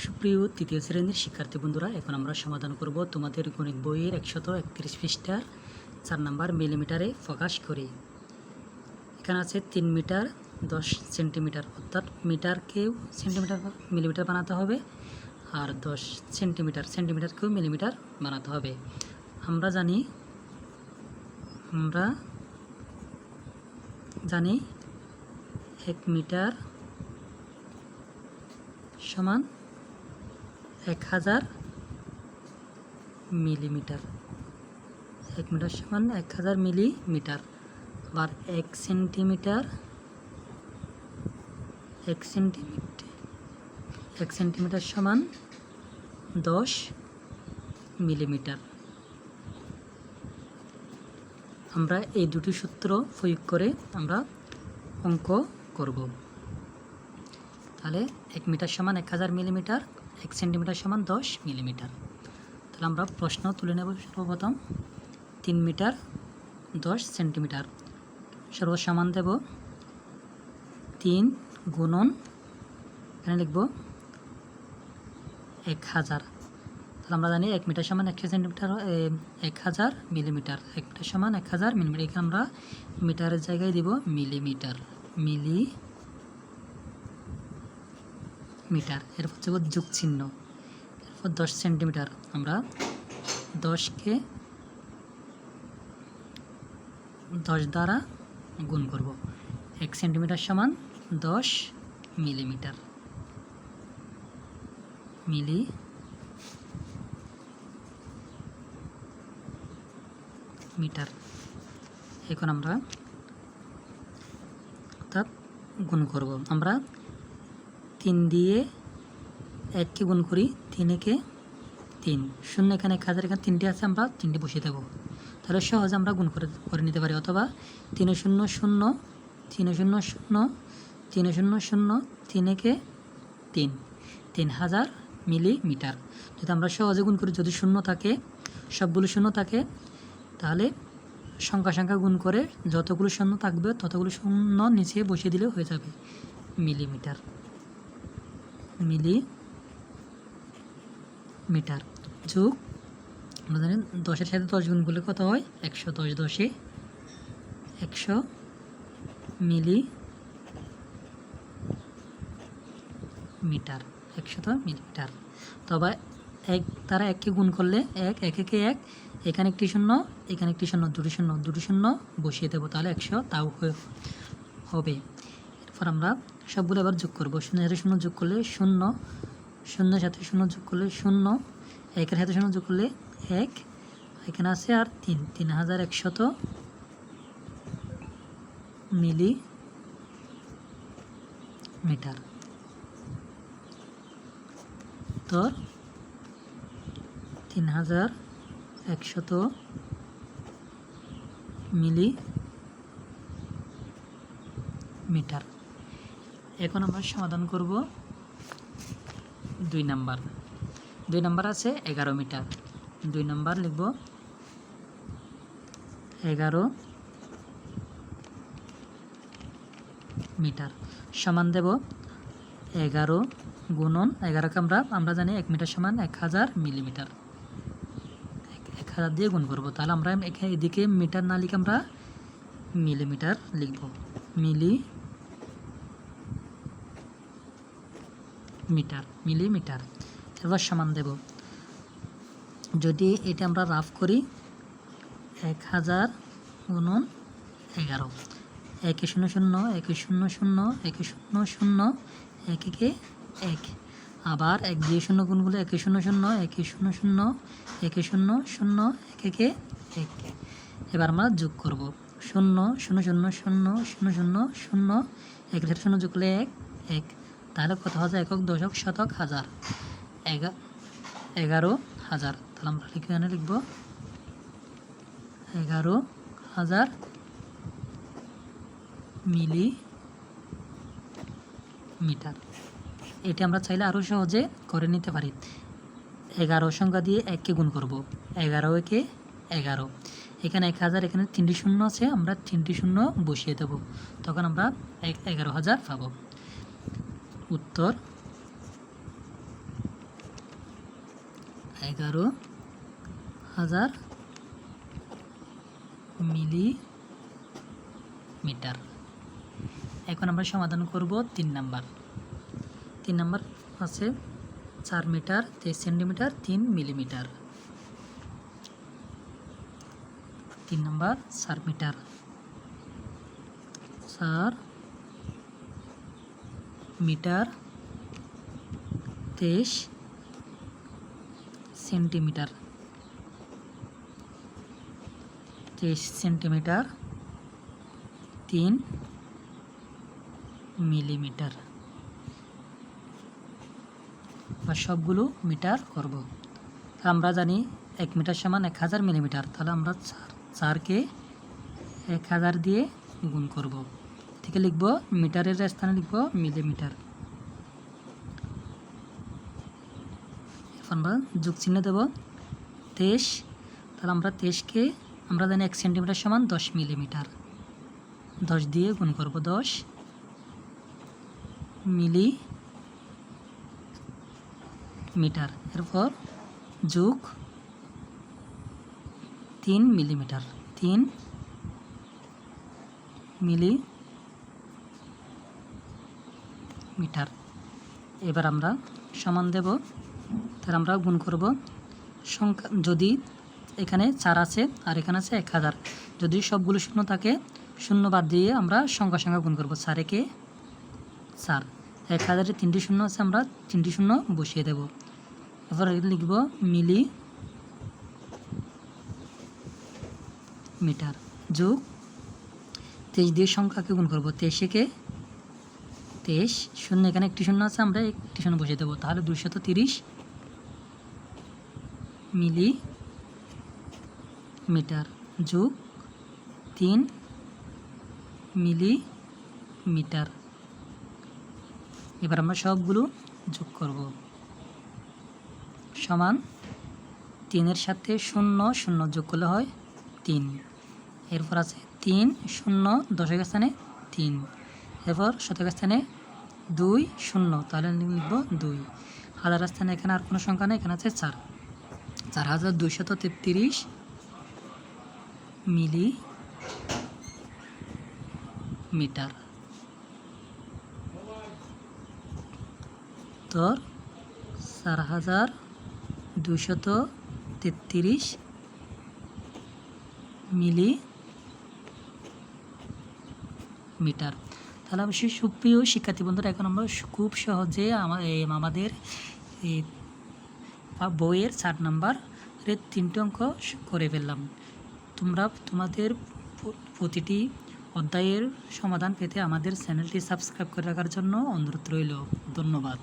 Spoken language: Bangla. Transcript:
সুপ্রিয় তৃতীয় শ্রেণির শিক্ষার্থী বন্ধুরা, এখন আমরা সমাধান করব তোমাদের গণিত বইয়ের একশত একত্রিশ পৃষ্ঠার চার নাম্বার মিলিমিটারে প্রকাশ করি। এখানে আছে তিন মিটার, দশ সেন্টিমিটার, অর্থাৎ মিটারকেও সেন্টিমিটার মিলিমিটার বানাতে হবে আর দশ সেন্টিমিটার, সেন্টিমিটারকেও মিলিমিটার বানাতে হবে। আমরা জানি আমরা জানি এক মিটার সমান এক হাজার মিলিমিটার। এক মিটার সমান এক হাজার মিলিমিটার। আবার এক সেন্টিমিটার এক সেন্টিমিটার এক সেন্টিমিটার সমান দশ মিলিমিটার। আমরা এই দুটি সূত্র প্রয়োগ করে আমরা অঙ্ক করব। তাহলে এক মিটার সমান এক হাজার মিলিমিটার এক সেন্টিমিটার সমান দশ মিলিমিটার। তাহলে আমরা প্রশ্ন তুলে নেব সর্বপ্রথম। তিন মিটার দশ সেন্টিমিটার। সর্বসমান দেব তিন গুণন, এখানে লিখব এক হাজার। তাহলে আমরা জানি এক মিটার সমান একশো সেন্টিমিটার এক হাজার মিলিমিটার। এক মিটার সমান এক হাজার মিলিমিটার। এখানে আমরা মিটারের জায়গায় দিব মিলিমিটার। মিলি মিটার এরপর হচ্ছে যোগ চিহ্ন। এরপর দশ সেন্টিমিটার, আমরা দশকে দশ দ্বারা গুণ করব। এক সেন্টিমিটার সমান দশ মিলিমিটার। মিলি মিটার। এখন আমরা অর্থাৎ গুণ করব। আমরা তিন দিয়ে এককে গুণ করি? তিনেকে তিন। শূন্য এখানে এক হাজার, এখানে তিনটে আছে, আমরা তিনটে বসিয়ে দেবো। তাহলে সহজে আমরা গুণ করে করে নিতে পারি, অথবা তিন শূন্য শূন্য, তিন শূন্য শূন্য, তিন শূন্য শূন্য তিনেকে তিন। তিন হাজার মিলিমিটার। যদি আমরা সহজে গুণ করি, যদি শূন্য থাকে, সবগুলো শূন্য থাকে, তাহলে সংখ্যা সংখ্যা গুণ করে যতগুলো শূন্য থাকবে, ততগুলো শূন্য নিচে বসিয়ে দিলে হয়ে যাবে মিলিমিটার। মিলি মিটার। যোগ, আমরা দশের সাথে দশ গুণ করলে কত হয়? একশো দশ দশে। একশো মিলি মিটার। একশত মিলিমিটার। তবে এক, তারা এককে গুণ করলে এক এক, একে এক। এখানে একটি শূন্য, এখানে একটি শূন্য, দুটি শূন্য দুটি শূন্য বসিয়ে দেবো তাহলে একশো, তাও হবে। এরপর আমরা সবগুলো আবার যোগ করব। শূন্যের সাথে শূন্য যোগ করলে শূন্য, শূন্যের সাথে শূন্য যোগ করলে শূন্য, একের সাথে শূন্য যোগ করলে এক, এখানে আছে আর তিন। তিন হাজার একশত মিলি মিটার। তো তিন হাজার একশত মিলি মিটার। এখন আমরা সমাধান করব দুই নাম্বার। দুই নাম্বার আছে এগারো মিটার। দুই নাম্বার লিখব এগারো মিটার। সমান দেব এগারো গুণন এগারোকে আমরা আমরা জানি এক মিটার সমান এক হাজার মিলিমিটার। এক- হাজার দিয়ে গুণ করব। তাহলে আমরা এদিকে মিটার না লিখে আমরা মিলিমিটার লিখব। মিলি মিটার, মিলিমিটার, এবার সমান দেব। যদি এটা আমরা রাফ করি, এক হাজার গুণন এগারো। একে শূন্য শূন্য, একে শূন্য শূন্য, একে শূন্য শূন্য এক একে। এক আবার এক দিয়ে শূন্য গুণগুলো একে শূন্য শূন্য, একে শূন্য শূন্য, একে শূন্য শূন্য এক একে। এক এবার আমরা যোগ করব। শূন্য শূন্য শূন্য শূন্য শূন্য শূন্য শূন্য সাথে শূন্য যোগ করলে এক এক। তাহলে কত হাজার? একক দশক শতক হাজার। এগারো হাজার। তাহলে আমরা এখানে লিখব। এগারো হাজার মিলি মিটার। এটি আমরা চাইলে আরও সহজে করে নিতে পারি। এগারো সংখ্যা দিয়ে এককে গুণ করব। এগারো একে এগারো। এখানে এক হাজার, এখানে তিনটি শূন্য আছে। আমরা তিনটি শূন্য বসিয়ে দেব। তখন আমরা এগারো হাজার পাবো। উত্তর। এগারো হাজার মিলি মিটার এখন আমরা সমাধান করব তিন নাম্বার। তিন নাম্বার আছে চার মিটার, তেইশ সেন্টিমিটার, তিন মিলিমিটার। তিন নাম্বার চার মিটার। চার মিটার তেইশ সেন্টিমিটার। তেইশ সেন্টিমিটার তিন মিলিমিটার। বা সবগুলো মিটার করব। আমরা জানি এক মিটার সমান এক হাজার মিলিমিটার। তাহলে আমরা চার, চারকে এক হাজার দিয়ে গুণ করব। থেকে লিখব, মিটারের স্থানে লিখব, মিলিমিটার। এখন আমরা যোগ চিহ্ন দেব, তেইশ। তাহলে আমরা তেইশকে, আমরা জানি এক সেন্টিমিটার সমান দশ মিলিমিটার। দশ দিয়ে গুণ করব দশ। Millimetre. এরপর যোগ তিন মিলিমিটার। তিন মিলি মিটার। এবার আমরা সমান দেব। তাহলে আমরা গুণ করব। সংখ্যা, যদি এখানে চার আছে আর এখানে আছে এক হাজার, যদি সবগুলো শূন্য থাকে, শূন্য বাদ দিয়ে আমরা সংখ্যা সংখ্যা গুণ করব। চার চার। এক হাজারে তিনটি শূন্য আছে, আমরা তিনটি শূন্য বসিয়ে দেব। এবার লিখব মিলি মিটার যোগ তেইশ দিয়ে সংখ্যাকে গুণ করব। তেইশকে তেইশ, শূন্য, এখানে একটি শূন্য আছে, আমরা একটি শূন্য বসিয়ে দেবো। তাহলে দুশত তিরিশ মিলি মিটার যোগ তিন মিলি মিটার। এবার আমরা সবগুলো যোগ করব। সমান তিনের সাথে শূন্য শূন্য যোগ করলে হয় তিন। এরপর আছে তিন, শূন্য দশের স্থানে তিন। এরপর শতক স্থানে দুই শূন্য। তাহলে লিখব দুই। হাজার স্থানে এখানে আর কোনো সংখ্যা নেই, এখানে আছে চার। চার হাজার দুইশত তেত্রিশ মিলি মিটার। তোর চার হাজার দুশত তেত্রিশ মিলি মিটার। তাহলে অবশ্যই সুপ্রিয় শিক্ষার্থী বন্ধুরা, এখন আমরা খুব সহজে আমাদের এই বইয়ের চার নাম্বারের তিনটে অঙ্ক করে ফেললাম। তোমরা তোমাদের প্রতিটি অধ্যায়ের সমাধান পেতে আমাদের চ্যানেলটি সাবস্ক্রাইব করে রাখার জন্য অনুরোধ রইল। ধন্যবাদ।